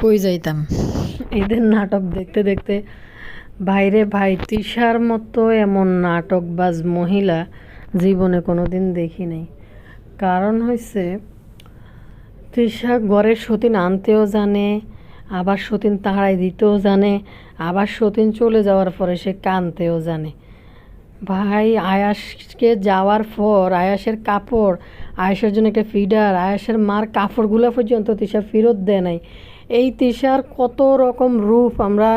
কই যাইতাম? এদের নাটক দেখতে দেখতে বাইরে ভাই তিশার মতো এমন নাটকবাজ মহিলা জীবনে কোনো দিন দেখি নাই। কারণ হয়েছে তৃষা ঘরের সতীন আনতেও জানে, আবার সতীন তাড়াই দিতেও জানে, আবার সতীন চলে যাওয়ার পরে সে কানতেও জানে। ভাই, আয়াসকে যাওয়ার পর, আয়াসের কাপড়, আয়াসের জন্য একটা ফিডার, আয়াসের মার কাপড়গুলো পর্যন্ত তিশা ফেরত দেয় নাই। এই তিশার কত রকম রূপ আমরা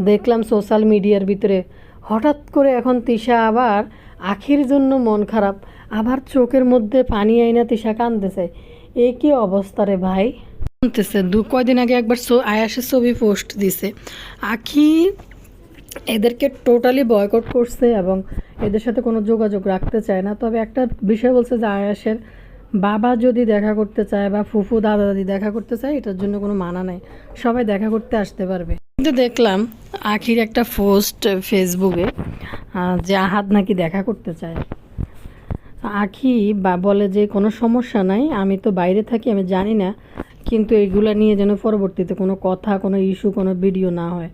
দেখলাম সোশ্যাল মিডিয়ার ভিতরে। হঠাৎ করে এখন তিশা আবার আখির জন্য মন খারাপ, আবার চোখের মধ্যে পানি আইনা তিশা কাঁদতেছে। এ কি অবস্থা রে ভাই? কানতেছে দু কয়দিন আগে একবার আয়াসের ছবি পোস্ট দিছে। আখি এদেরকে টোটালি বয়কট করছে এবং এদের সাথে কোনো যোগাযোগ রাখতে চায় না। তবে একটা বিষয় বলছে যে আয়াসের বাবা যদি দেখা করতে চায় বা ফুফু দাদা দাদি দেখা করতে চায়, এটার জন্য কোনো মানা নাই। সবাই দেখা করতে আসতে পারবে। কিন্তু দেখলাম আখির একটা পোস্ট ফেসবুকে যে আহাদ নাকি দেখা করতে চায়। আখি বা বলে যে কোনো সমস্যা নাই, আমি তো বাইরে থাকি, আমি জানি না, কিন্তু এইগুলা নিয়ে যেন পরবর্তীতে কোনো কথা, কোনো ইস্যু কোনো ভিডিও না হয়।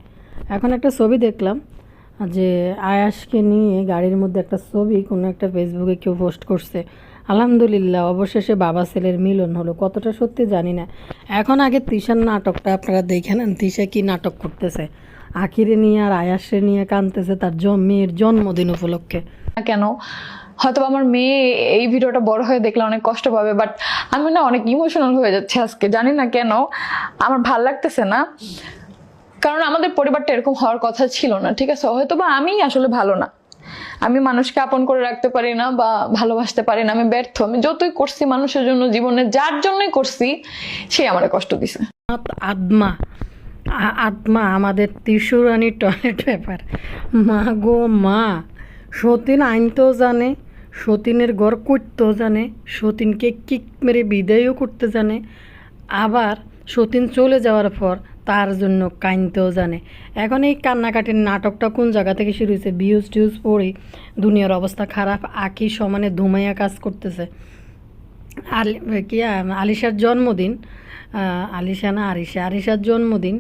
এখন একটা ছবি দেখলাম যে আয়াসকে নিয়ে গাড়ির মধ্যে একটা ছবি কোনো একটা ফেসবুকে কেউ পোস্ট করছে। আলহামদুলিল্লাহ, অবশেষে বাবা ছেলের মিলন হলো। কতটা সত্যি জানি না। এখন আগে তিশার নাটকটা আপনারা দেখে নেন, তিশা কি নাটক করতেছে? আখিরে নিয়ে আর আয়াসে নিয়ে কানতেছে তার মেয়ের জন্মদিন উপলক্ষে। কেন? হয়তো আমার মেয়ে এই ভিডিওটা বড় হয়ে দেখলে অনেক কষ্ট পাবে বাট আমি না অনেক ইমোশনাল হয়ে যাচ্ছে আজকে, জানি না কেন। আমার ভালো লাগতেছে না। কারণ আমাদের পরিবারটা এরকম হওয়ার কথা ছিল না, ঠিক আছে? হয়তো বা আমি আসলে ভালো না। আমি মানুষকে আপন করে রাখতে পারি না বা ভালোবাসতে পারি না, আমি ব্যর্থ। আমি যতই করছি মানুষের জন্য, জীবনে যার জন্যই করছি, সে আমার কষ্ট দিছে। আত- আত্মা আত্মা আমাদের ত্রিশুরানি টয়লেট পেপার মা গো মা, সতীন আইনতেও জানে, সতীনের ঘর করতেও জানে, সতীনকে কিক মেরে বিদায়ও করতে জানে। আবার সতীন চলে যাওয়ার পর তার জন্য কাইনতেও জানে। এখন এই কান্নাকাটির নাটকটা কোন জায়গা থেকে শুরু হয়েছে? ভিউজ টিউজ পড়ে, দুনিয়ার অবস্থা খারাপ আঁকি সমানে ধুমাইয়া কাজ করতেছে। আলি, কি আলিশার জন্মদিন আলিশা না আরিশা, আরিশার জন্মদিন।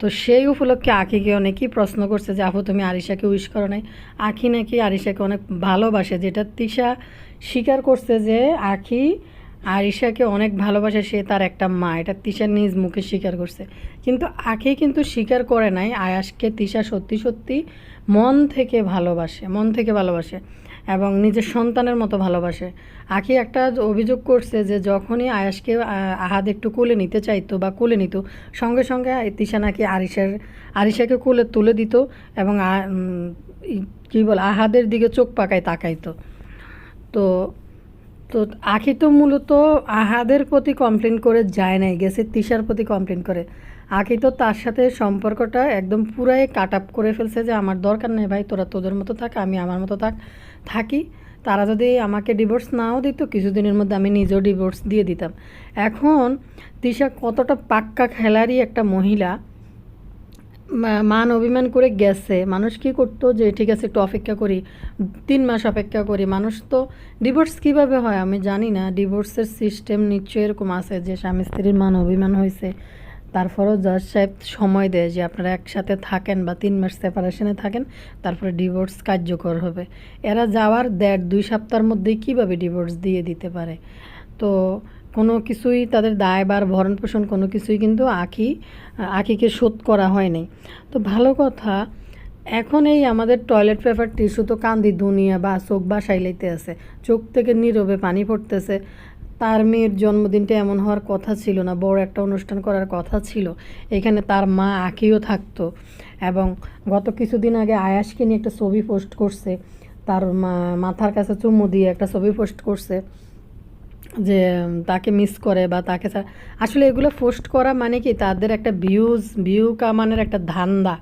তো সেই উপলক্ষে আখিকে অনেকেই প্রশ্ন করছে যে আপু তুমি আরিশাকে উইশ করো নাই? আখি নাকি আরিশাকে অনেক ভালোবাসে, যেটা তিশা স্বীকার করছে যে, আখি আরিশাকে অনেক ভালোবাসে সে তার একটা মা। এটা তিশা নিজ মুখে স্বীকার করছে। কিন্তু আখি কিন্তু স্বীকার করে নাই আয়াসকে তিশা সত্যি সত্যি মন থেকে ভালোবাসে, মন থেকে ভালোবাসে এবং নিজের সন্তানের মতো ভালোবাসে। আখি একটা অভিযোগ করছে যে যখনই আয়াসকে আহাদ একটু কোলে নিতে চাইতো বা কোলে নিত, সঙ্গে সঙ্গে তিশা নাকি আরিশার, আরিশাকে কোলে তুলে দিত এবং কী বল, আহাদের দিকে চোখ পাকায় তাকাইতো। তো তো আখি তো মূলত আহাদের প্রতি কমপ্লেন করে যায় নাই, গেছে তিশার প্রতি কমপ্লেন করে। আখি তো তার সাথে সম্পর্কটা একদম পুরাই কাট আপ করে ফেলছে যে আমার দরকার নেই ভাই, তোরা তোদের মতো থাক, আমি আমার মতো থাক, থাকি। তারা যদি আমাকে ডিভোর্স নাও দিত, কিছুদিনের মধ্যে আমি নিজেও ডিভোর্স দিয়ে দিতাম। এখন তিশা কতটা পাক্কা খেলারই একটা মহিলা মান অভিমান করে গেছে। মানুষ কি করতো যে, ঠিক আছে, একটু অপেক্ষা করি, তিন মাস অপেক্ষা করি। মানুষ তো ডিভোর্স কীভাবে হয় আমি জানি না। ডিভোর্সের সিস্টেম নিশ্চয়ই এরকম আছে যে, স্বামী স্ত্রীর মান অভিমান হয়েছে তারপরেও জাজ সাহেব সময় দেয় যে, আপনারা একসাথে থাকেন বা তিন মাস সেপারেশনে থাকেন, তারপরে ডিভোর্স কার্যকর হবে। এরা যাওয়ার দেড়, দুই সপ্তাহের মধ্যেই কীভাবে ডিভোর্স দিয়ে দিতে পারে? তো কোনো কিছুই তাদের দায়বার ভরণ পোষণ কোনো কিছুই কিন্তু আখি, আখিকে শোধ করা হয়নি। তো ভালো কথা, এখন এই আমাদের টয়লেট পেপার টিস্যু তো কান্দি দুনিয়া বা চোখ বাসাইলাইতে আছে। চোখ থেকে নীরবে পানি পড়তেছে। তার মেয়ের জন্মদিনটা এমন হওয়ার কথা ছিল না, বড় একটা অনুষ্ঠান করার কথা ছিল। এখানে তার মা আখিও থাকতো এবং গত কিছুদিন আগে আয়াসকে নিয়ে একটা ছবি পোস্ট করছে। তার মাথার কাছে চুমু দিয়ে একটা ছবি পোস্ট করছে। যে তাকে মিস করে বা তাকে আসলে এগুলো পোস্ট করা মানে কি? তাদের একটা ভিউজ ভিউ কামানের একটা ধান্দা।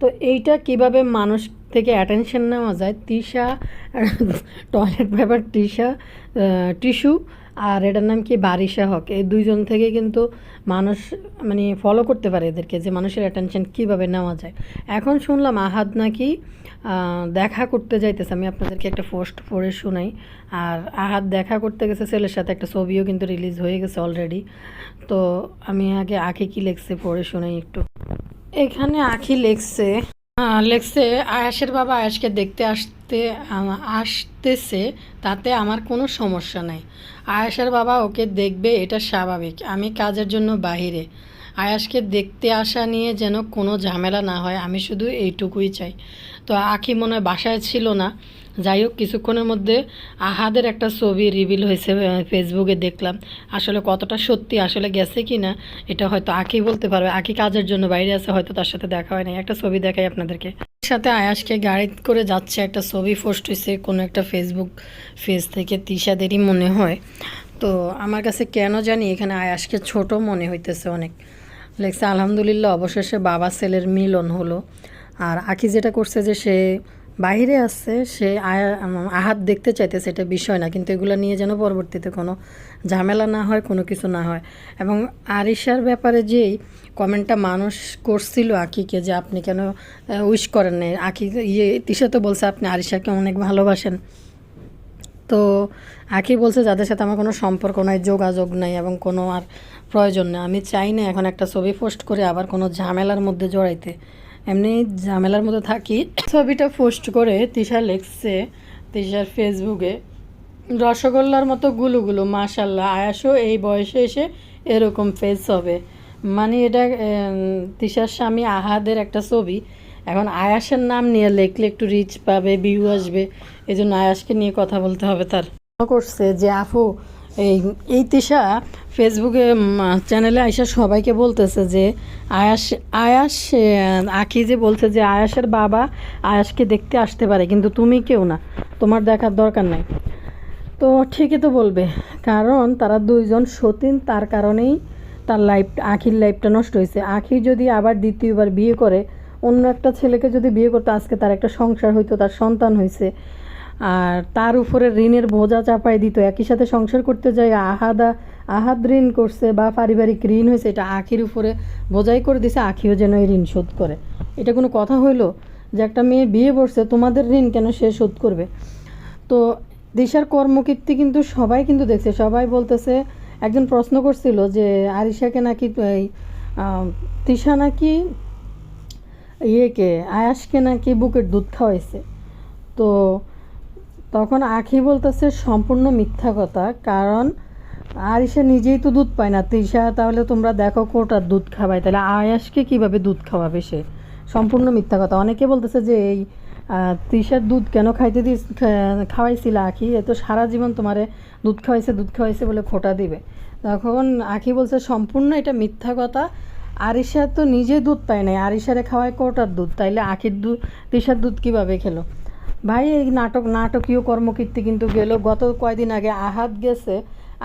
তো এইটা কীভাবে মানুষ থেকে অ্যাটেনশন নেওয়া যায়? Tisha toilet paper Tisha tissue আর এটার নাম কি? বারিশা হক। এই দুইজন থেকে কিন্তু মানুষ মানে ফলো করতে পারে এদেরকে যে মানুষের অ্যাটেনশন কীভাবে নেওয়া যায়। এখন শুনলাম আহাদ নাকি দেখা করতে যাইতেছে। আমি আপনাদেরকে একটা পোস্ট পড়ে শোনাই। আর আহাত দেখা করতে গেছে ছেলের সাথে, একটা ছবিও কিন্তু রিলিজ হয়ে গেছে অলরেডি তো আমি আগে আঁকি কি লেখছে পড়ে শোনাই একটু। এখানে আঁকি লেখছে লেখছে, আয়াসের বাবা আয়াসকে দেখতে আসতে আসতেছে, তাতে আমার কোনো সমস্যা নাই। আয়াসের বাবা ওকে দেখবে, এটা স্বাভাবিক। আমি কাজের জন্য বাহিরে। আয়াসকে দেখতে আসা নিয়ে যেন কোনো ঝামেলা না হয়, আমি শুধু এইটুকুই চাই। তো আখি মনে হয় বাসায় ছিল না। যাই হোক, কিছুক্ষণের মধ্যে আহাদের একটা ছবি রিভিল হয়েছে ফেসবুকে দেখলাম। আসলে কতটা সত্যি, আসলে গেছে কি না, এটা হয়তো আঁকি বলতে পারবে। আঁকি কাজের জন্য বাইরে আছে, হয়তো তার সাথে দেখা হয় না একটা ছবি দেখাই আপনাদেরকে। সাথে আয়াসকে গাড়ি করে যাচ্ছে একটা ছবি পোস্ট হয়েছে কোনো একটা ফেসবুক পেজ থেকে, তিশাদেরই মনে হয়। তো আমার কাছে কেন জানি এখানে আয়াসকে ছোট মনে হইতেছে অনেক। লেখছে, আলহামদুলিল্লাহ, অবশেষে বাবা ছেলের মিলন হলো। আর আকি যেটা করছে যে সে বাইরে আসছে, সে আহাত দেখতে চাইতে সেটা বিষয় না, কিন্তু এগুলো নিয়ে যেন পরবর্তীতে কোনো ঝামেলা না হয়, কোনো কিছু না হয়। এবং আরিশার ব্যাপারে যেই কমেন্টটা মানুষ করছিল আকিকে যে আপনি কেন উইশ করেন নাই আকি ইয়ে তিশা তো বলছে আপনি আরিশাকে অনেক ভালোবাসেন। তো আকি বলছে, যাদের সাথে আমার কোনো সম্পর্ক নাই, যোগাযোগ নাই এবং কোনো আর প্রয়োজন নেই, আমি চাই না এখন একটা ছবি পোস্ট করে আবার কোনো ঝামেলার মধ্যে জড়াইতে। এমনি ঝামেলার মধ্যে থাকি। ছবিটা পোস্ট করে তিশা লেখছে, তিশার ফেসবুকে। রসগোল্লার মতো গুলুগুলো মাশাল্লাহ আয়াসও এই বয়সে এসে এরকম ফেস হবে। মানে এটা তিশার স্বামী আহাদের একটা ছবি। এখন আয়াসের নাম নিয়ে লেখলে একটু রিচ পাবে ভিউ আসবে। এই জন্য আয়াসকে নিয়ে কথা বলতে হবে তার। করছে যে আপু এই এই তিশা ফেসবুকে চ্যানেলে আইসা সবাইকে বলতেছে যে, আয়াস আয়াস আখি যে বলছে যে, আয়াসের বাবা আয়াসকে দেখতে আসতে পারে, কিন্তু তুমি কেউ না। তোমার দেখার দরকার নাই। তো ঠিকই তো বলবে, কারণ তারা দুইজন সতীন, তার কারণেই তার লাইফ আখির লাইফটা নষ্ট হয়েছে। আখি যদি আবার দ্বিতীয়বার বিয়ে করে, অন্য একটা ছেলেকে যদি বিয়ে করতো, আজকে তার একটা সংসার হইতো, তার সন্তান হয়েছে আর তার উপরে ঋণের বোঝা চাপাই দিত। একই সাথে সংসার করতে যায়, আহাদা আহাদ ঋণ করছে বা পারিবারিক ঋণ হয়েছে, এটা আখির উপরে বোঝাই করে দিছে, আখিও যেন এই ঋণ শোধ করে। এটা কোনো কথা হইল? যে একটা মেয়ে বিয়ে করছে, তোমাদের ঋণ কেন সে শোধ করবে? তো দিশার কর্মকীর্তি কিন্তু সবাই কিন্তু দেখছে। সবাই বলতেছে, একজন প্রশ্ন করছিল যে আরিশাকে নাকি তিশা নাকি ইয়েকে আয়াসকে নাকি বুকের দুধ খাওয়াইছে। তো তখন আখি বলতেছে সম্পূর্ণ মিথ্যা কথা, কারণ আরিশা নিজেই তো দুধ পায় না। তিশা তাহলে তোমরা দেখো কোটার দুধ খাওয়ায় তাহলে আয়াসকে কীভাবে দুধ খাওয়াবে সে? সম্পূর্ণ মিথ্যা কথা। অনেকে বলতেছে যে এই তিশার দুধ কেন খাইতে দিস খাওয়াইছিল আখি? এ তো সারা জীবন তোমারে দুধ খাওয়াইছে দুধ খাওয়াইছে বলে খোটা দিবে। তখন আখি বলছে, সম্পূর্ণ এটা মিথ্যা কথা। আরিশা তো নিজে দুধ পায় নাই। আরিশারে খাওয়ায় কোটার দুধ। তাইলে আখির দুধ তিশার দুধ কীভাবে খেলো? ভাই, এই নাটক, নাটকীয় কর্মকীর্তি কিন্তু গেল। গত কয়দিন আগে আহাদ গেছে।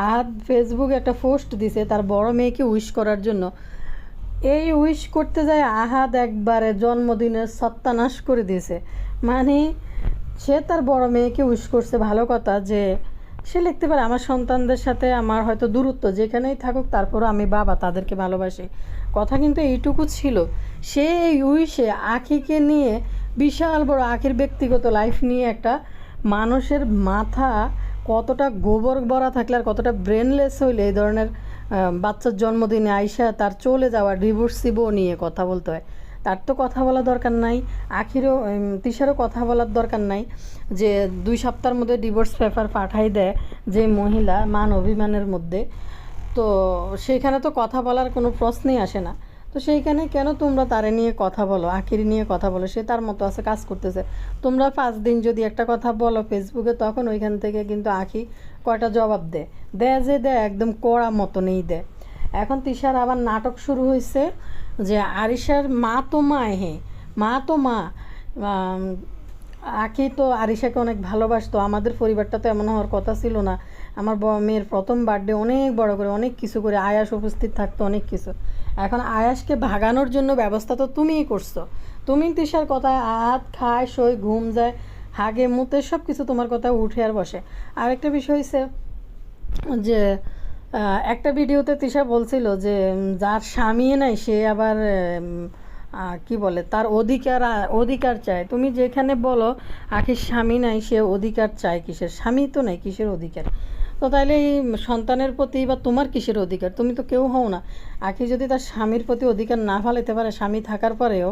আহাদ ফেসবুকে একটা পোস্ট দিছে তার বড় মেয়েকে উইশ করার জন্য। এই উইশ করতে যায় আহাদ একবারে জন্মদিনের সত্যানাশ করে দিয়েছে। মানে সে তার বড় মেয়েকে উইশ করছে ভালো কথা যে সে লিখতে পারে, আমার সন্তানদের সাথে আমার হয়তো দূরত্ব, যেখানেই থাকুক তারপরও আমি বাবা, তাদেরকে ভালোবাসি। কথা কিন্তু এইটুকু ছিল। সে এই উইশে আখিকে নিয়ে বিশাল বড় আখির ব্যক্তিগত লাইফ নিয়ে একটা মানুষের মাথা কতটা গোবর ভরা থাকলে আর কতটা ব্রেনলেস হইলে এই ধরনের বাচ্চার জন্মদিনে আইসা তার চলে যাওয়া ডিভোর্সিবও নিয়ে কথা বলতে হয়। তার তো কথা বলা দরকার নাই আখিরও উম, তিশারও কথা বলার দরকার নাই যে দুই সপ্তাহের মধ্যে ডিভোর্স পেপার পাঠাই দেয় যে মহিলা মান অভিমানের মধ্যে। তো সেইখানে তো কথা বলার কোনো প্রশ্নই আসে না। তো সেইখানে কেন তোমরা তারে নিয়ে কথা বলো, আখির নিয়ে কথা বলো? সে তার মতো আছে, কাজ করতেছে। তোমরা পাঁচ দিন যদি একটা কথা বলো ফেসবুকে, তখন ওইখান থেকে কিন্তু আখি কয়টা জবাব দেয়। দেয় যে দেয়, একদম কড়া মতনই দেয়। এখন তিশার আবার নাটক শুরু হয়েছে যে আরিশার মা তো মা হে। মা তো মা। আখি তো আরিশাকে অনেক ভালোবাসতো। আমাদের পরিবারটা তো এমন হওয়ার কথা ছিল না। আমার মেয়ের প্রথম বার্থডে অনেক বড় করে, অনেক কিছু করে, আয়াস উপস্থিত থাকতো অনেক কিছু। এখন আয়াসকে ভাগানোর জন্য ব্যবস্থা তো তুমিই করছ। তুমি তিশার কথায় আহাত, খায় সই ঘুম যায়, হাগে, মুতে সব কিছু তোমার কথা উঠে আর বসে। আরেকটা বিষয় হচ্ছে যে একটা ভিডিওতে তিশা বলছিল যে যার স্বামী নাই, সে আবার কি বলে, তার অধিকার অধিকার চায়। তুমি যেখানে বলো, আখির স্বামী নাই, সে অধিকার চায় কিসের? স্বামী তো নাই, কিসের অধিকার? তো তাইলে এই সন্তানের প্রতি বা তোমার কিসের অধিকার? তুমি তো কেউ হও না। আখি যদি তার স্বামীর প্রতি অধিকার না ফেলাইতে পারে, স্বামী থাকার পরেও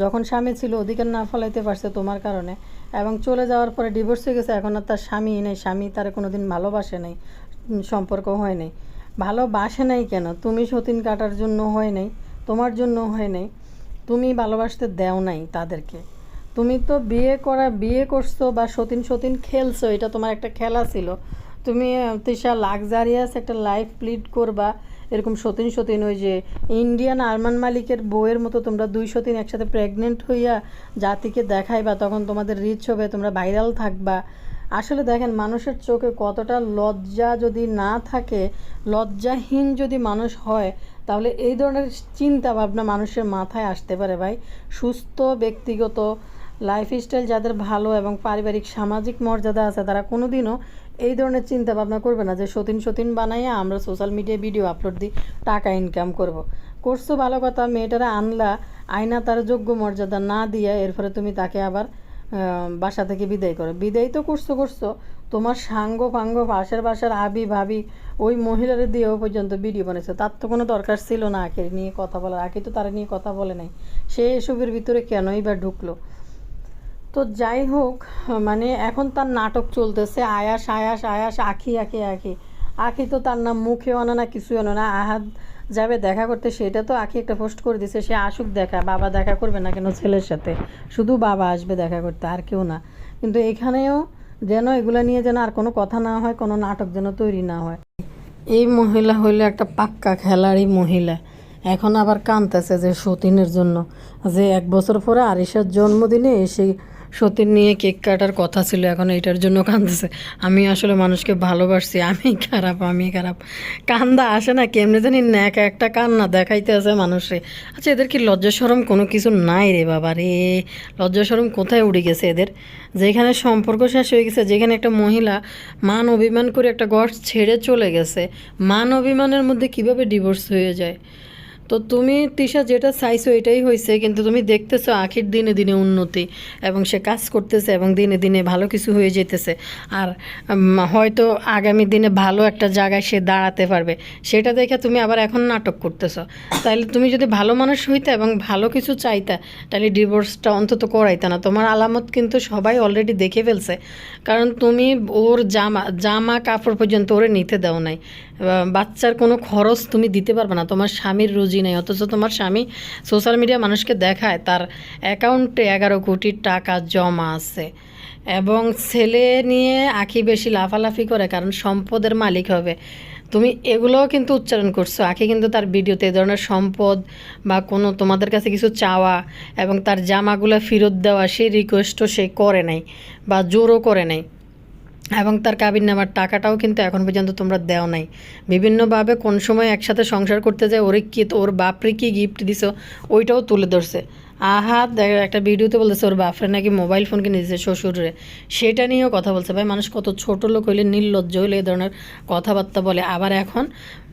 যখন স্বামী ছিল, অধিকার না ফলাইতে পারছে তোমার কারণে। এবং চলে যাওয়ার পরে ডিভোর্স হয়ে গেছে, এখন আর তার স্বামী নেই, স্বামী তার কোনোদিন ভালোবাসে নাই সম্পর্ক হয় নাই। ভালোবাসে নাই কেন? তুমি সতীন কাটার জন্য হয় নাই, তোমার জন্য হয় নাই। তুমি ভালোবাসতে দেও নাই তাদেরকে। তুমি তো বিয়ে করা, বিয়ে করছ বা সতীন সতীন খেলছো, এটা তোমার একটা খেলা ছিল। তুমি, তৃষা লাক্সারিয়াস একটা লাইফ লিড করবা। এরকম সতীন সতীন, ওই যে ইন্ডিয়ান আরমান মালিকের বইয়ের মতো তোমরা দুই সতীন একসাথে প্রেগনেন্ট হইয়া জাতিকে দেখাইবা, তখন তোমাদের রিচ হবে, তোমরা ভাইরাল থাকবা। আসলে দেখেন, মানুষের চোখে কতটা লজ্জা যদি না থাকে, লজ্জাহীন যদি মানুষ হয়, তাহলে এই ধরনের চিন্তা ভাবনা মানুষের মাথায় আসতে পারে ভাই। সুস্থ, ব্যক্তিগত লাইফস্টাইল যাদের ভালো এবং পারিবারিক, সামাজিক মর্যাদা আছে, তারা কোনোদিনও এই ধরনের চিন্তা ভাবনা করবে না যে সতীন সতীন বানাইয়া আমরা সোশ্যাল মিডিয়ায় ভিডিও আপলোড দিই, টাকা ইনকাম করব। করছ ভালো কথা, মেয়েটারা আনলা, আয়না তার যোগ্য মর্যাদা না দিয়ে এর ফলে তুমি তাকে আবার বাসা থেকে বিদায় করো। বিদায় তো করছ করছ। তোমার সাঙ্গ ফাঙ্গ পাশের বাসার আবি ভাবি ওই মহিলার দিয়েও পর্যন্ত ভিডিও বানিয়েছে তার তো কোনো দরকার ছিল না আকে নিয়ে কথা বলার। আকে তো তারা নিয়ে কথা বলে নাই। সে এসবের ভিতরে কেনই বা ঢুকলো? তো যাই হোক মানে এখন তার নাটক চলতেছে, আয়াস আয়াস আয়াস, আখি আখি আখি। আখি তো তার নাম মুখে আনে না, কিছুই আনে না। আহাদ যাবে দেখা করতে, সেটা তো আখি একটা পোস্ট করে দিছে, সে আসুক দেখা, বাবা দেখা করবে না কেন ছেলের সাথে? শুধু বাবা আসবে দেখা করতে, আর কেউ না। কিন্তু এখানেও যেন এগুলো নিয়ে যেন আর কোনো কথা না হয়, কোনো নাটক যেন তৈরি না হয়। এই মহিলা হইল একটা পাক্কা খেলাড়ি মহিলা। এখন আবার কানতেছে যে সতীনের জন্য। যে এক বছর পরে আরিশার জন্মদিনে এসে সতীন নিয়ে কেক কাটার কথা ছিল, এখন এটার জন্য কাঁদতেছে। আমি আসলে মানুষকে ভালোবাসছি, আমি খারাপ আমি খারাপ। কান্দা আসে না, কেমনি জানি ন্যাকা একটা কান্না দেখাইতে আছে মানুষে। আচ্ছা এদের কি লজ্জা সরম কোনো কিছু নাই রে বাবা রে? লজ্জা সরম কোথায় উড়ে গেছে এদের? যেখানে সম্পর্ক শেষ হয়ে গেছে, যেখানে একটা মহিলা মান অভিমান করে একটা ঘর ছেড়ে চলে গেছে, মান অভিমানের মধ্যে কীভাবে ডিভোর্স হয়ে যায়? তো তুমি তিশা যেটা চাইছো এটাই হয়েছে কিন্তু তুমি দেখতেছো আখির দিনে দিনে উন্নতি এবং সে কাজ করতেছে এবং দিনে দিনে ভালো কিছু হয়ে যেতেছে আর হয়তো আগামী দিনে ভালো একটা জায়গায় সে দাঁড়াতে পারবে। সেটা দেখে তুমি আবার এখন নাটক করতেছো। তাহলে তুমি যদি ভালো মানুষ হইতে এবং ভালো কিছু চাইতা তাহলে ডিভোর্সটা অন্তত করাইতে না। তোমার আলামত কিন্তু সবাই অলরেডি দেখে ফেলছে। কারণ তুমি ওর জামা জামা কাপড় পর্যন্ত ওরে নিতে দাও নাই। বাচ্চার কোনো খরচ তুমি দিতে পারবে না। তোমার স্বামীর রুজি নেই, অথচ তোমার স্বামী সোশ্যাল মিডিয়া মানুষকে দেখায়, তার অ্যাকাউন্টে এগারো কোটি টাকা জমা আছে। এবং ছেলে নিয়ে আখি বেশি লাফালাফি করে, কারণ সম্পদের মালিক হবে। তুমি এগুলোও কিন্তু উচ্চারণ করছ। আখি কিন্তু তার ভিডিওতে এ ধরনের সম্পদ বা কোনো তোমাদের কাছে কিছু চাওয়া এবং তার জামাগুলো ফেরত দেওয়া, সেই রিকোয়েস্টও সে করে নাই বা জোরও করে নাই। এবং তার কাবিন নামার টাকাটাও কিন্তু এখন পর্যন্ত তোমরা দেও নাই। বিভিন্নভাবে কোন সময় একসাথে সংসার করতে যায়, ওরে কি ওর বাপরে কি গিফট দিছো, ওইটাও তুলে ধরছে। আহাত দেখ- একটা ভিডিওতে বলতেছে, ওর বাপরে নাকি মোবাইল ফোন কিনে শ্বশুরে সেটা নিয়েও কথা বলছে। ভাই, মানুষ কত ছোট লোক হইলে নির্লজ্জ হইলে এই ধরনের কথাবার্তা বলে। আবার এখন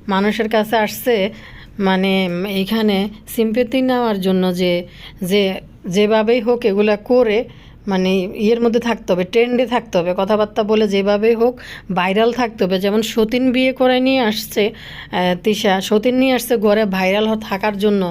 মানুষের কাছে আসছে মানে এইখানে সিম্পেতি নেওয়ার জন্য যে যে, যেভাবেই হোক এগুলা করে মানে ইয়ের মধ্যে থাকতে হবে, ট্রেন্ডে থাকতে হবে। কথাবার্তা বলে যেভাবে হোক ভাইরাল থাকতে হবে। যেমন সতীন বিয়ে করে নিয়ে আসছে তিশা, সতীন নিয়ে আসছে ঘরে ভাইরাল থাকার জন্য।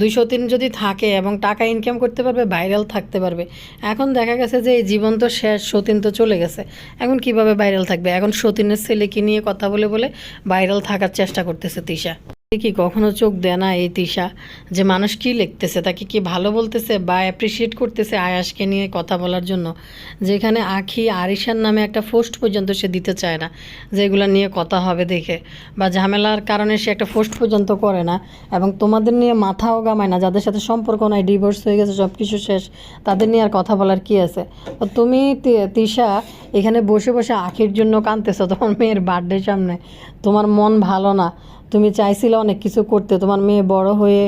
দুই সতীন যদি থাকে এবং টাকা ইনকাম করতে পারবে, ভাইরাল থাকতে পারবে। এখন দেখা গেছে যে এই জীবন তো শেষ, সতীন তো চলে গেছে। এখন কীভাবে ভাইরাল থাকবে? এখন সতীনের ছেলেকে নিয়ে কথা বলে বলে ভাইরাল থাকার চেষ্টা করতেছে তিশা। কি কখনো চোখ দেয় না এই তৃষা যে মানুষ কি লিখতেছে, তাকে কি ভালো বলতেছে বা অ্যাপ্রিসিয়েট করতেছে আয়াসকে নিয়ে কথা বলার জন্য? যেখানে আখি আরিশার নামে একটা পোস্ট পর্যন্ত সে দিতে চায় না যেগুলো নিয়ে কথা হবে দেখে। বা ঝামেলার কারণে সে একটা পোস্ট পর্যন্ত করে না এবং তোমাদের নিয়ে মাথাও গামায় না, যাদের সাথে সম্পর্ক নাই ডিভোর্স হয়ে গেছে সব কিছু শেষ, তাদের নিয়ে আর কথা বলার কি আছে? তো তুমি তি- তিশা এখানে বসে বসে আখির জন্য কাঁদতেছো তোমার মেয়ের বার্থডে সামনে। তোমার মন ভালো না। তুমি চাইছিলে অনেক কিছু করতে, তোমার মেয়ে বড় হয়ে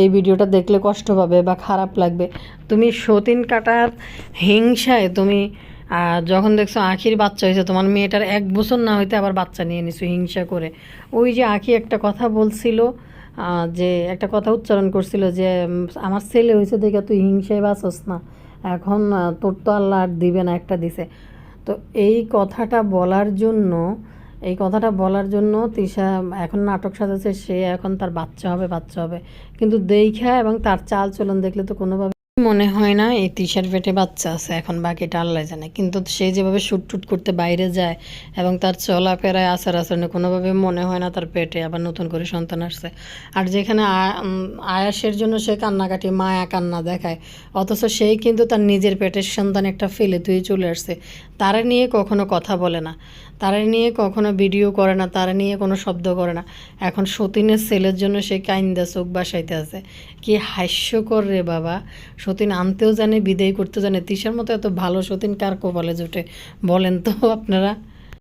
এই ভিডিওটা দেখলে কষ্ট পাবে বা খারাপ লাগবে। তুমি সতীন কাটার হিংসায় তুমি যখন দেখছ আখির বাচ্চা হয়েছে, তোমার মেয়েটার এক বছর না হইতে আবার বাচ্চা নিয়ে নিছো হিংসা করে। ওই যে আখি একটা কথা বলছিল যে একটা কথা উচ্চারণ করছিল যে আমার ছেলে হয়েছে দেখে তুই হিংসায় বাঁচস না। এখন তোর তো আল্লাহ আর দিবে না, একটা দিছে। তো এই কথাটা বলার জন্য এই কথাটা বলার জন্য তৃষা এখন নাটক সাজাচ্ছে, সে এখন তার বাচ্চা হবে বাচ্চা হবে। কিন্তু দেখা এবং তার চাল চলন দেখলে তো কোনোভাবে মনে হয় না এই তিশার পেটে বাচ্চা আছে, এখন বাকিটা আল্লাহ জানে। কিন্তু সে যেভাবে শুট টুট করতে বাইরে যায় এবং তার চলাফেরায়, আচার আচরণে কোনোভাবে মনে হয় না তার পেটে আবার নতুন করে সন্তান আসছে। আর যেখানে আয়াসের জন্য সে কান্নাকাটি, মায়া কান্না দেখায়, অথচ সেই কিন্তু তার নিজের পেটের সন্তান একটা ফেলে তুই চলে আসছে। তারা নিয়ে কখনো কথা বলে না। তারা নিয়ে কখনো ভিডিও করে না, তারা নিয়ে কোনো শব্দ করে না। এখন সতীনের ছেলের জন্য সে কাইন্দা চোখ বাসাইতে আছে। কি হাস্যকর রে বাবা। সতীন আনতেও জানে, বিদায় করতেও জানে। তিসার মতো এত ভালো সতীন কার কপালে জোটে? বলেন তো আপনারা।